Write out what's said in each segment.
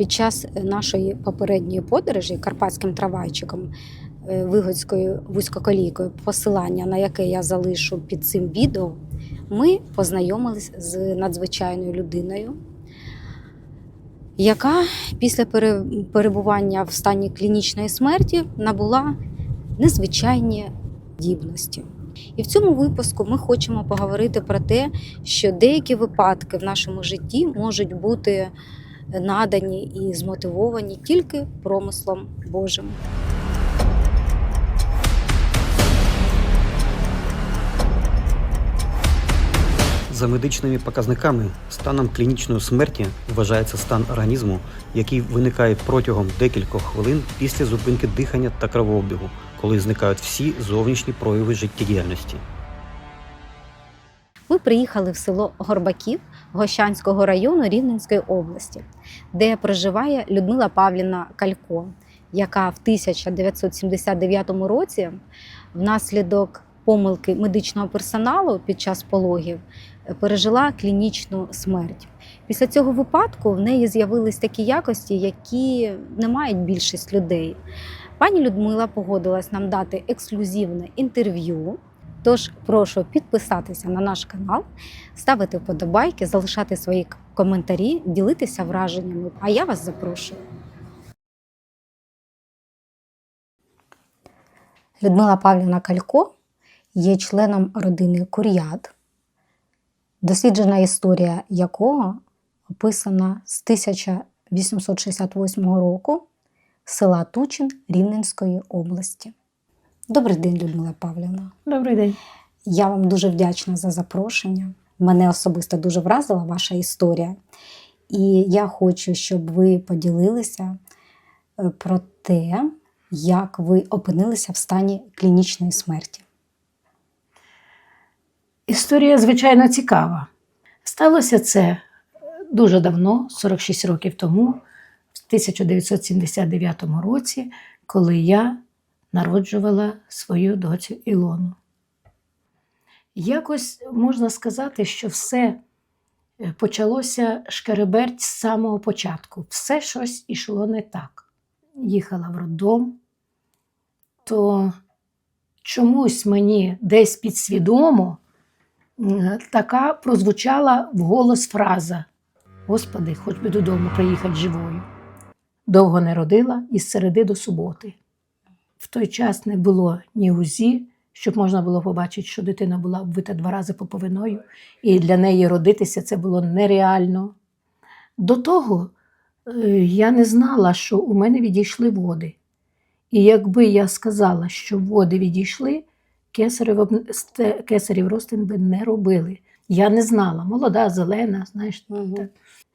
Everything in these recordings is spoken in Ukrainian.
Під час нашої попередньої подорожі карпатським трамвайчиком е, Вигодською вузькоколійкою, посилання на яке я залишу під цим відео, ми познайомились з надзвичайною людиною, яка після перебування в стані клінічної смерті набула незвичайні здібності. І в цьому випуску ми хочемо поговорити про те, що деякі випадки в нашому житті можуть бути надані і змотивовані тільки промислом Божим. За медичними показниками, станом клінічної смерті вважається стан організму, який виникає протягом декількох хвилин після зупинки дихання та кровообігу, коли зникають всі зовнішні прояви життєдіяльності. Ми приїхали в село Горбаків Гощанського району Рівненської області, де проживає Людмила Павлівна Калько, яка в 1979 році внаслідок помилки медичного персоналу під час пологів е, пережила клінічну смерть. Після цього випадку в неї з'явились такі якості, які не мають більшість людей. Пані Людмила погодилась нам дати ексклюзивне інтерв'ю. Тож прошу підписатися на наш канал, ставити вподобайки, залишати свої коментарі, ділитися враженнями. А я вас запрошую. Людмила Павлівна Калько є членом родини Кур'ят, досліджена історія якого описана з 1868 року села Тучин Рівненської області. Добрий день, Людмила Павлівна. Добрий день. Я вам дуже вдячна за запрошення. Мене особисто дуже вразила ваша історія. І я хочу, щоб ви поділилися е, про те, як ви опинилися в стані клінічної смерті. Історія, звичайно, цікава. Сталося це дуже давно, 46 років тому, в 1979 році, коли я народжувала свою доцю Ілону. Якось можна сказати, що все е, почалося шкереберть з самого початку. Все щось ішло не так. Їхала в роддом, то чомусь мені десь підсвідомо така прозвучала вголос фраза: Господи, хоч би додому приїхати живою. Довго не родила із середи до суботи. В той час не було ні УЗІ, щоб можна було побачити, що дитина була обвита два рази поповиною, і для неї родитися це було нереально. До того е, я не знала, що у мене відійшли води. І якби я сказала, що води відійшли, кесарів, розтин би не робили. Я не знала, молода, зелена, знаєш, так.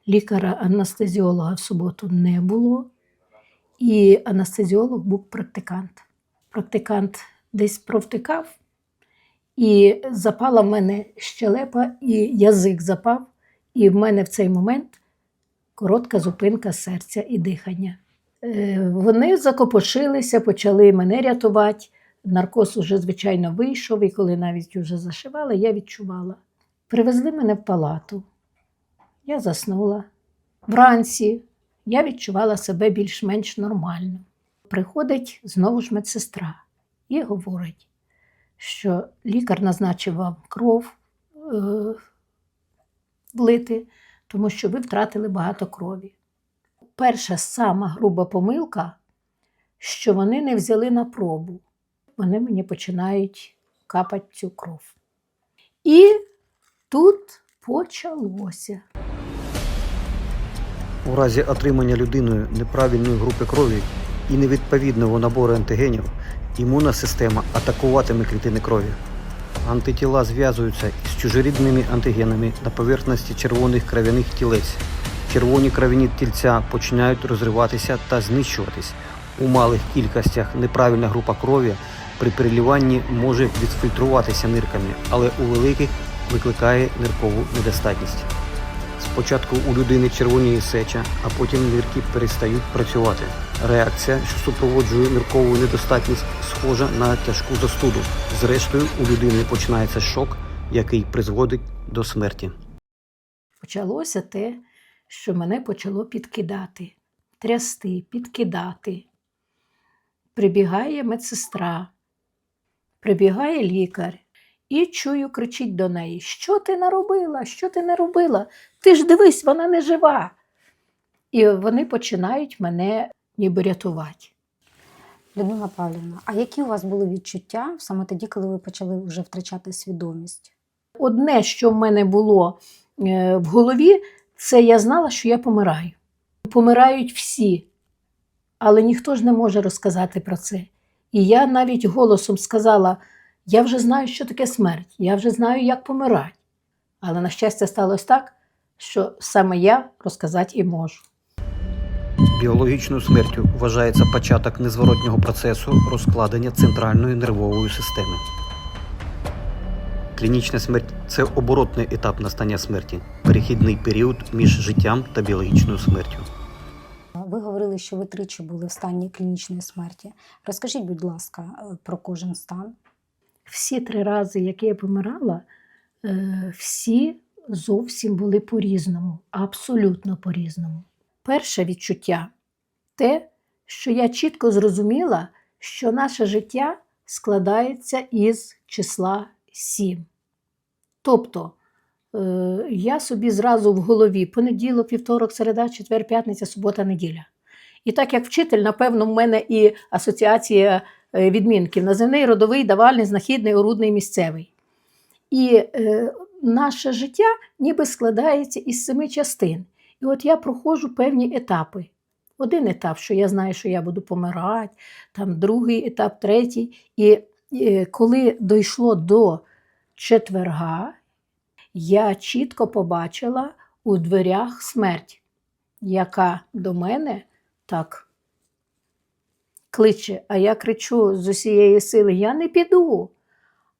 лікаря-анестезіолога в суботу не було. І анестезіолог був практикант. Практикант десь провтикав, і запала в мене щелепа, і язик запав. І в мене в цей момент коротка зупинка серця і дихання. Е, Вони закопошилися, почали мене рятувати. Наркоз уже, звичайно, вийшов, і коли навіть вже зашивали, я відчувала. Привезли мене в палату. Я заснула. Вранці я відчувала себе більш-менш нормально. Приходить знову ж медсестра і говорить, що лікар назначив вам кров е, влити, тому що ви втратили багато крові. Перша сама груба помилка, що вони не взяли на пробу. Вони мені починають капати цю кров. І тут почалося. У разі отримання людиною неправильної групи крові і невідповідного набору антигенів імунна система атакуватиме клітини крові. Антитіла зв'язуються із чужорідними антигенами на поверхності червоних кров'яних тілець. Червоні кров'яні тільця починають розриватися та знищуватись. У малих кількостях неправильна група крові при переліванні може відфільтруватися нирками, але у великих викликає ниркову недостатність. Спочатку у людини червоніє сеча, а потім нирки перестають працювати. Реакція, що супроводжує ниркову недостатність, схожа на тяжку застуду. Зрештою, у людини починається шок, який призводить до смерті. Почалося те, що мене почало підкидати. трясти, підкидати. Прибігає медсестра, прибігає лікар і чую, кричить до неї: Що ти наробила? Що ти не робила? Ти ж дивись, вона не жива. І вони починають мене ніби рятувати. Людмила Павлівна, а які у вас були відчуття саме тоді, коли ви почали вже втрачати свідомість? Одне, що в мене було е, в голові, це я знала, що я помираю. Помирають всі, але ніхто ж не може розказати про це. І я навіть голосом сказала: я вже знаю, що таке смерть, я вже знаю, як помирати. Але, на щастя, сталося так, що саме я розказати і можу. Біологічною смертю вважається початок незворотнього процесу розкладення центральної нервової системи. Клінічна смерть це оборотний етап настання смерті, перехідний період між життям та біологічною смертю. Ви говорили, що ви тричі були в стані клінічної смерті. Розкажіть, будь ласка, е, про кожен стан. Всі три рази, які я помирала, е, всі зовсім були по-різному, абсолютно по-різному. Перше відчуття те, що я чітко зрозуміла, що наше життя складається із числа 7. Тобто е, я собі зразу в голові понеділок, вівторок, середа, четвер, п'ятниця, субота, неділя. І так як вчитель, напевно, в мене і асоціація відмінків наземний, родовий, давальний, знахідний, орудний, місцевий. І е, наше життя ніби складається із семи частин. І от я проходжу певні етапи. Один етап, що я знаю, що я буду помирати, там другий етап, третій. І е, коли дійшло до четверга, я чітко побачила у дверях смерть, яка до мене так кличе, а я кричу з усієї сили: Я не піду.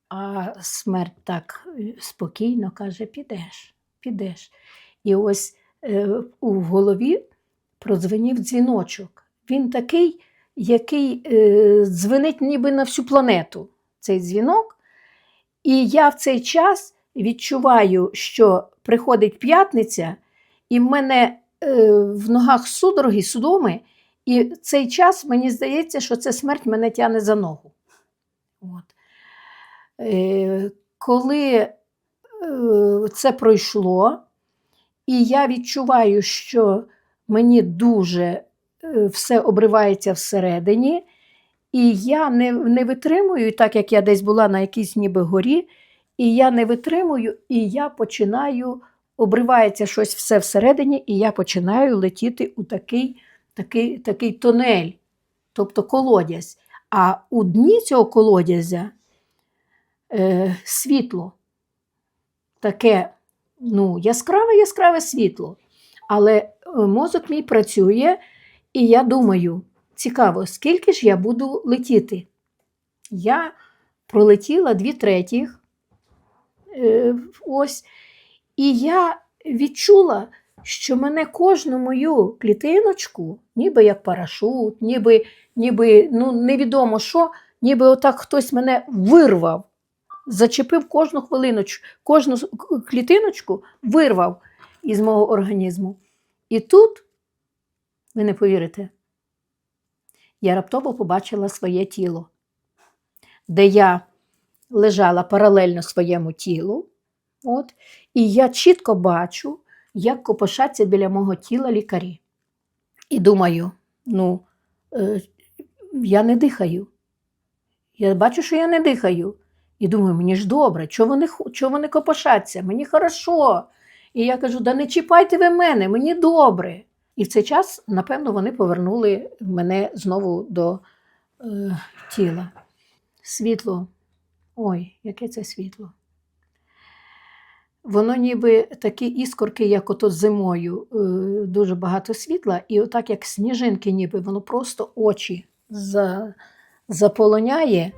А смерть так е, спокійно каже: підеш, підеш. І ось е, у голові продзвенів дзвіночок. Він такий, який е, дзвенить ніби на всю планету цей дзвінок. І я в цей час відчуваю, що приходить п'ятниця, і в мене в ногах судороги, судоми, і цей час мені здається, що це смерть мене тягне за ногу. От. Е, коли е, це пройшло, і я відчуваю, що мені дуже е, все обривається всередині, і я не, не витримую, так як я десь була на якійсь ніби горі, і я не витримую, і я починаю, обривається щось все всередині, і я починаю летіти у такий, такий, такий тунель, тобто колодязь. А у дні цього колодязя е, світло, таке ну, яскраве, яскраве світло. Але е, мозок мій працює, і я думаю, цікаво, скільки ж я буду летіти. Я пролетіла дві третіх. Е, ось, і я відчула, що мене кожну мою клітиночку, ніби як парашут, ніби, ніби ну, невідомо що, ніби отак хтось мене вирвав, зачепив кожну хвилиночку, кожну клітиночку вирвав із мого організму. І тут, ви не повірите, я раптово побачила своє тіло, де я лежала паралельно своєму тілу. От, і я чітко бачу, як копошаться біля мого тіла лікарі. І думаю, ну, е, я не дихаю. Я бачу, що я не дихаю. І думаю, мені ж добре, чого вони, чого вони копошаться? Мені хорошо. І я кажу, да не чіпайте ви мене, мені добре. І в цей час, напевно, вони повернули мене знову до е, тіла. Світло. Ой, яке це світло. Воно ніби такі іскорки, як ото зимою, е, дуже багато світла, і отак, як сніжинки, ніби воно просто очі за, заполоняє.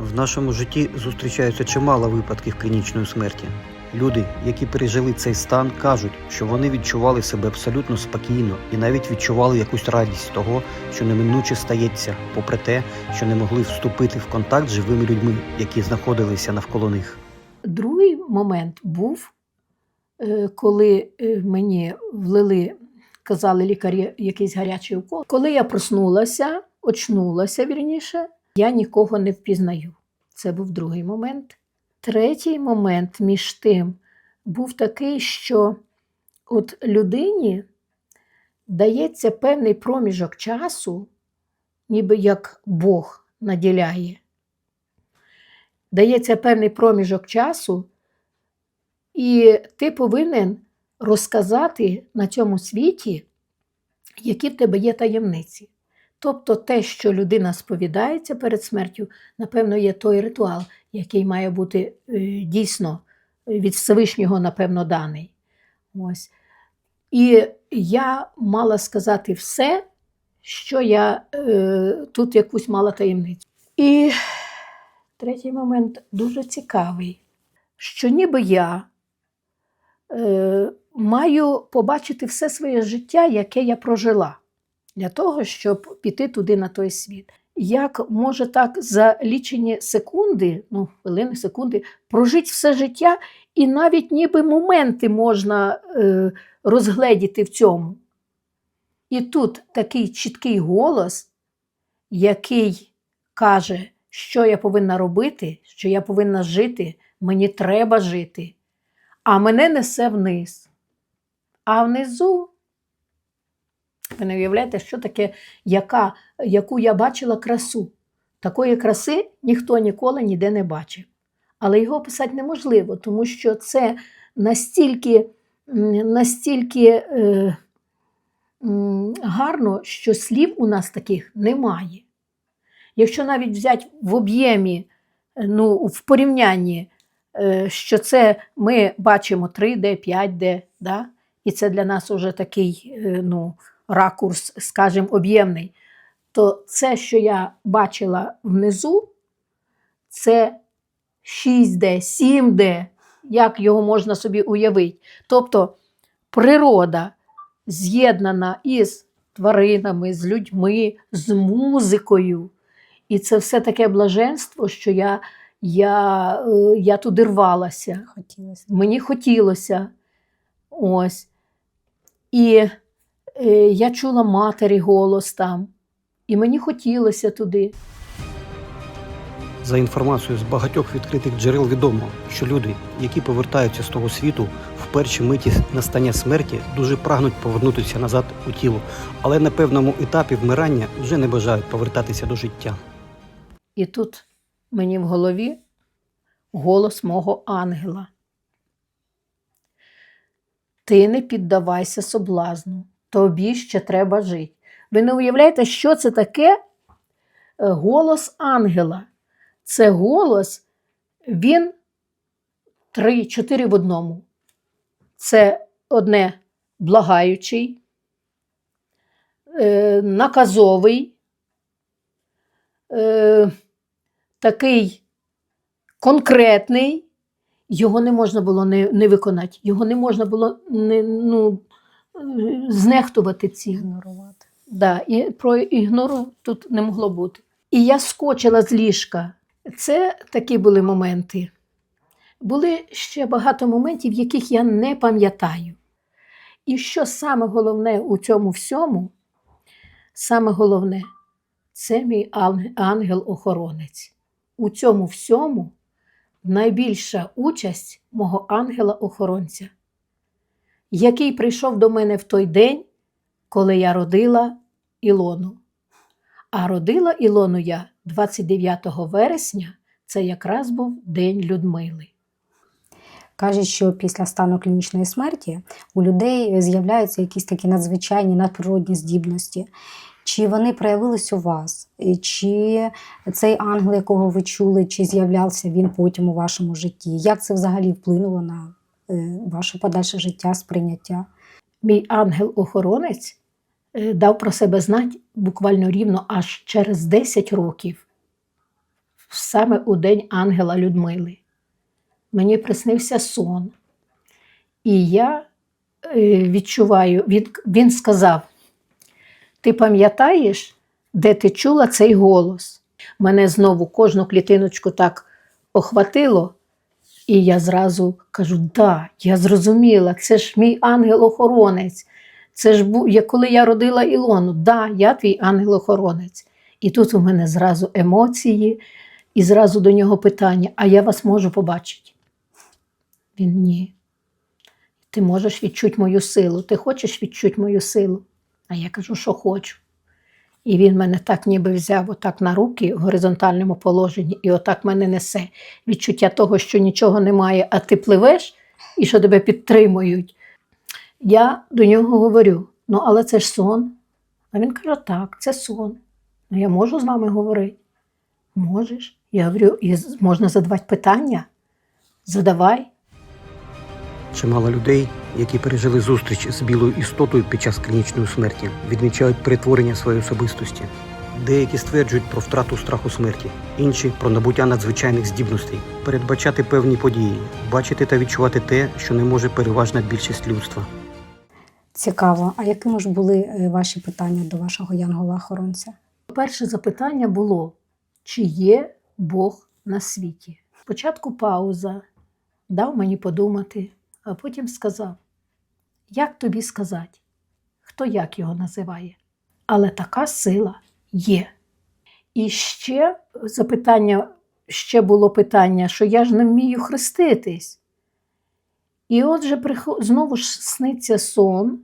В нашому житті зустрічаються чимало випадків клінічної смерті. Люди, які пережили цей стан, кажуть, що вони відчували себе абсолютно спокійно і навіть відчували якусь радість того, що неминуче стається, попри те, що не могли вступити в контакт з живими людьми, які знаходилися навколо них. Момент був, е, коли е, мені влили казали лікарі, якийсь гарячий укол. Коли я проснулася, очнулася вірніше, я нікого не впізнаю. Це був другий момент. Третій момент між тим був такий, що от людині дається певний проміжок часу, ніби як Бог наділяє. Дається певний проміжок часу, і ти повинен розказати на цьому світі, які в тебе є таємниці. Тобто те, що людина сповідається перед смертю, напевно, є той ритуал, який має бути е, дійсно від Всевишнього, напевно, даний. Ось. І я мала сказати все, що я е, тут якусь мала таємницю. І третій момент дуже цікавий, що ніби я маю побачити все своє життя, яке я прожила, для того, щоб піти туди на той світ. Як може так за лічені секунди, ну, хвилини, секунди, прожити все життя, і навіть ніби моменти можна е, розгледіти в цьому. І тут такий чіткий голос, який каже, що я повинна робити, що я повинна жити, мені треба жити, а мене несе вниз. А внизу, ви не уявляєте, що таке, яка, яку я бачила красу. Такої краси ніхто ніколи ніде не бачив. Але його описати неможливо, тому що це настільки, настільки е, гарно, що слів у нас таких немає. Якщо навіть взяти в об'ємі, е, ну, в порівнянні, що це ми бачимо 3D, 5D, да? і це для нас вже такий е, ну, ракурс, скажімо, об'ємний, то це, що я бачила внизу, це 6D, 7D, як його можна собі уявити. Тобто природа з'єднана із тваринами, з людьми, з музикою. І це все таке блаженство, що я, я, е, я туди рвалася. Хотілося. Мені хотілося. Ось. І е, я чула матері голос там. І мені хотілося туди. За інформацією з багатьох відкритих джерел відомо, що люди, які повертаються з того світу, в перші миті настання смерті дуже прагнуть повернутися назад у тіло, але на певному етапі вмирання вже не бажають повертатися до життя. І тут мені в голові голос мого ангела. Ти не піддавайся соблазну, тобі ще треба жити. Ви не уявляєте, що це таке Е, голос ангела? Це голос, він три-чотири в одному. Це одне благаючий, е, наказовий, е, такий конкретний, його не можна було не, не виконати, його не можна було не, ну, знехтувати цим. Ігнорувати. Да, і про ігнору тут не могло бути. І я скочила з ліжка. Це такі були моменти. Були ще багато моментів, яких я не пам'ятаю. І що саме головне у цьому всьому, саме головне, це мій ангел-охоронець. У цьому всьому найбільша участь мого ангела-охоронця, який прийшов до мене в той день, коли я родила Ілону. А родила Ілону я 29 вересня, це якраз був День Людмили. Кажуть, що після стану клінічної смерті у людей з'являються якісь такі надзвичайні надприродні здібності. Чи вони проявились у вас? Чи цей ангел, якого ви чули, чи з'являвся він потім у вашому житті? Як це взагалі вплинуло на е, ваше подальше життя, сприйняття? Мій ангел-охоронець е, дав про себе знати буквально рівно аж через 10 років, саме у день ангела Людмили. Мені приснився сон. І я е, відчуваю, він, він сказав: Ти пам'ятаєш, де ти чула цей голос? Мене знову кожну клітиночку так охватило, і я зразу кажу: да, я зрозуміла, це ж мій ангел-охоронець. Це ж був, коли я родила Ілону, да, я твій ангел-охоронець. І тут у мене зразу емоції, і зразу до нього питання: а я вас можу побачити? Він ні. Ти можеш відчути мою силу. Ти хочеш відчути мою силу? А я кажу, що хочу. І він мене так ніби взяв отак на руки в горизонтальному положенні, і отак мене несе. Відчуття того, що нічого немає, а ти пливеш і що тебе підтримують. Я до нього говорю: ну, але це ж сон. А він каже: так, це сон. Ну, я можу з вами говорити? Можеш. Я говорю, і можна задавати питання? Задавай. Чимало людей, які пережили зустріч з білою істотою під час клінічної смерті, відмічають перетворення своєї особистості. Деякі стверджують про втрату страху смерті, інші про набуття надзвичайних здібностей, передбачати певні події, бачити та відчувати те, що не може переважна більшість людства. Цікаво. А якими ж були е, ваші питання до вашого янгола-охоронця? Перше запитання було: чи є Бог на світі? Спочатку пауза, дав мені подумати, а потім сказав: Як тобі сказати? Хто як його називає? Але така сила є. І ще запитання, ще було питання, що я ж не вмію хреститись. І отже, знову ж сниться сон,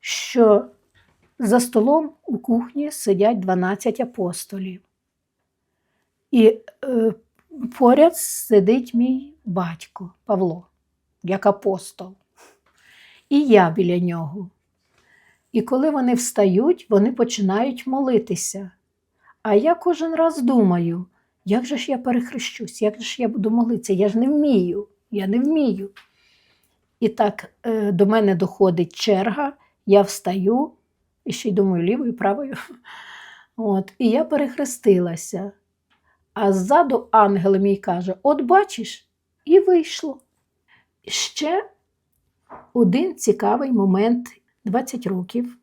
що за столом у кухні сидять 12 апостолів. І е, поряд сидить мій батько Павло, як апостол. І я біля нього. І коли вони встають, вони починають молитися. А я кожен раз думаю, як же ж я перехрещусь, як же ж я буду молитися? Я ж не вмію, я не вмію. І так е, до мене доходить черга, я встаю, і ще й думаю, лівою, правою. От, і я перехрестилася. А ззаду ангел мій каже: От бачиш, і вийшло. Ще один цікавий момент 20 років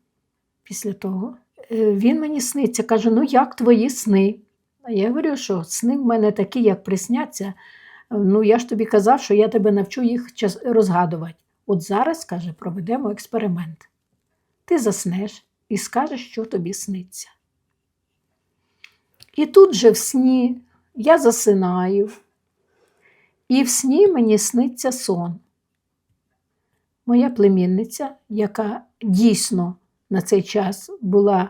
після того. е, Він мені сниться, каже: Ну, як твої сни? А я говорю, що сни в мене такі, як присняться. Ну, я ж тобі казав, що я тебе навчу їх розгадувати. От зараз, каже, проведемо експеримент. Ти заснеш і скажеш, що тобі сниться. І тут же в сні я засинаю, і в сні мені сниться сон. Моя племінниця, яка дійсно на цей час була е,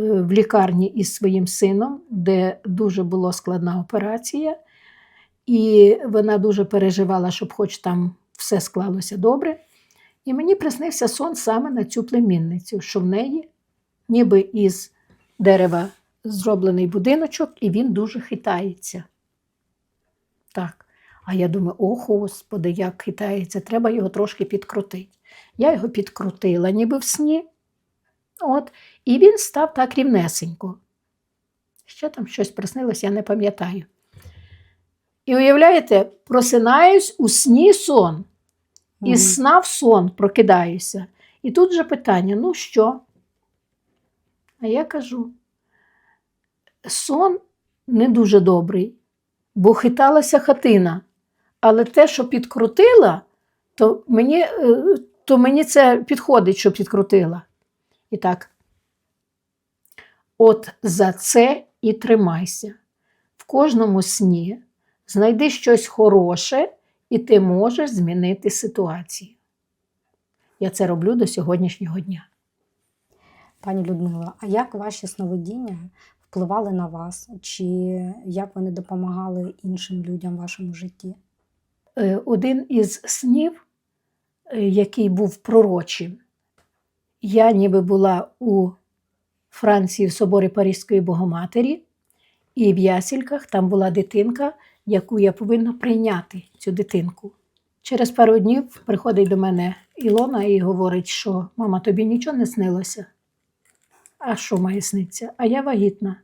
в лікарні із своїм сином, де дуже була складна операція, і вона дуже переживала, щоб хоч там все склалося добре. І мені приснився сон саме на цю племінницю, що в неї ніби із дерева зроблений будиночок, і він дуже хитається. Так. А я думаю, о, Господи, як хитається, треба його трошки підкрутити. Я його підкрутила, ніби в сні. От, і він став так рівнесенько. Ще там щось приснилось, я не пам'ятаю. І уявляєте, просинаюсь у сні сон. Мгм. Із сна в сон прокидаюся. І тут же питання: ну що? А я кажу: сон не дуже добрий, бо хиталася хатина. Але те, що підкрутила, то мені, е, то мені це підходить, що підкрутила. І так. От за це і тримайся. В кожному сні знайди щось хороше, і ти можеш змінити ситуацію. Я це роблю до сьогоднішнього дня. Пані Людмила, а як ваші сновидіння впливали на вас? Чи як вони допомагали іншим людям в вашому житті? Е, Один із снів, е, який був пророчим, я ніби була у Франції в соборі Паризької Богоматері, і в ясільках там була дитинка, яку я повинна прийняти, цю дитинку. Через пару днів приходить до мене Ілона і говорить, що мама, тобі нічого не снилося. А що має сниться? А я вагітна.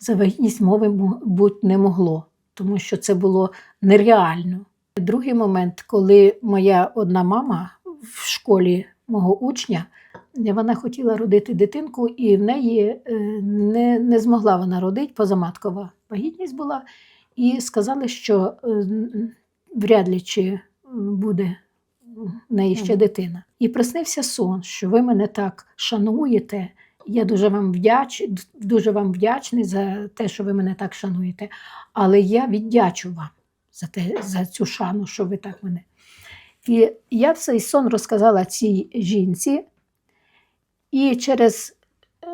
За вагітність мови мо- бути не могло, тому що це було нереально. Другий момент, коли моя одна мама в школі мого учня, вона хотіла родити дитинку, і в неї е, не, не змогла вона родити, позаматкова вагітність була, і сказали, що е, вряд ли чи буде в неї ще дитина. І приснився сон, що ви мене так шануєте. Я дуже вам вдяч, дуже вам вдячний за те, що ви мене так шануєте. Але я віддячу вам за, те, за цю шану, що ви так мене. І я цей сон розказала цій жінці, і через,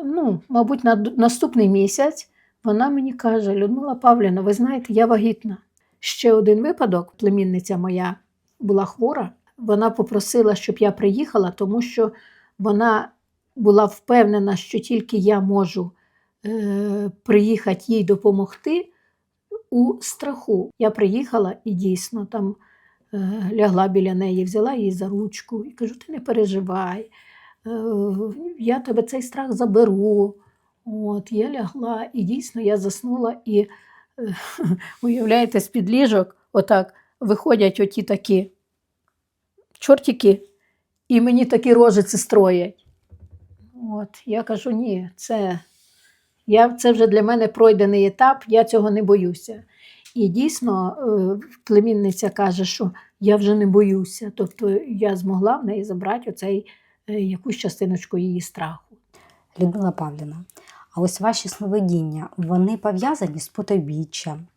ну, мабуть, на наступний місяць вона мені каже: Людмила Павлівна, ви знаєте, я вагітна. Ще один випадок, племінниця моя була хвора. Вона попросила, щоб я приїхала, тому що вона була впевнена, що тільки я можу е, приїхати їй допомогти у страху. Я приїхала і дійсно там е, лягла біля неї, взяла її за ручку і кажу: ти не переживай, е, я тебе цей страх заберу. От, я лягла, і дійсно я заснула, і е, уявляєте, з-під ліжок отак виходять оті такі чортики, і мені такі рожиці строять. От, я кажу, ні, це, я, це вже для мене пройдений етап, я цього не боюся. І дійсно, е, племінниця каже, що я вже не боюся. Тобто я змогла в неї забрати оцей, е, якусь частиночку її страху. Людмила Павлівна, а ось ваші сновидіння, вони пов'язані з потойбіччям?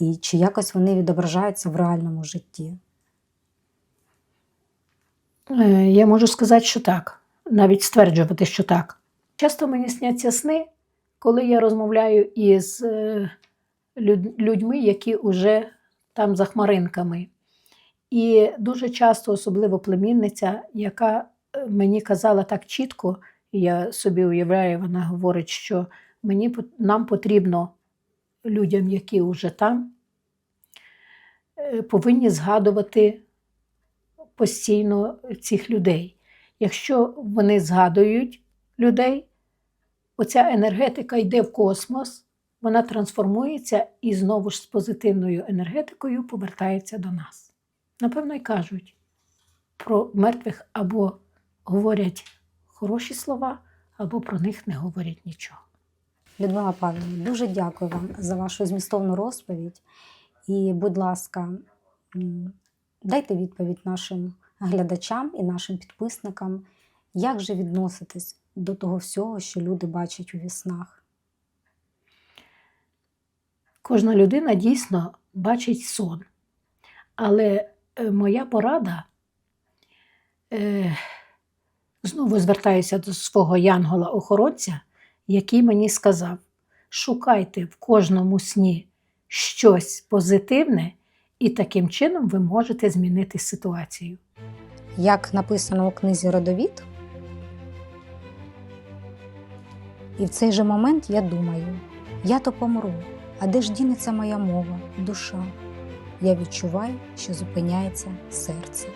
І чи якось вони відображаються в реальному житті? Е, Я можу сказати, що так, навіть стверджувати, що так. Часто мені сняться сни, коли я розмовляю із е, людьми, які вже там за хмаринками. І дуже часто, особливо племінниця, яка е, мені казала так чітко, я собі уявляю, вона говорить, що мені, нам потрібно людям, які вже там, е, повинні згадувати постійно цих людей. Якщо вони згадують людей, оця енергетика йде в космос, вона трансформується і знову ж з позитивною енергетикою повертається до нас. Напевно, й кажуть про мертвих або говорять хороші слова, або про них не говорять нічого. Людмила Павлівна, дуже дякую вам за вашу змістовну розповідь. І, будь ласка, дайте відповідь нашим глядачам і нашим підписникам, як же відноситись до того всього, що люди бачать у віснах. Кожна людина дійсно бачить сон. Але е, моя порада, е, знову звертаюся до свого янгола-охоронця, який мені сказав: шукайте в кожному сні щось позитивне, і таким чином ви можете змінити ситуацію. Як написано у книзі Родовід. І в цей же момент я думаю: я то помру, а де ж дінеться моя мова, душа? Я відчуваю, що зупиняється серце.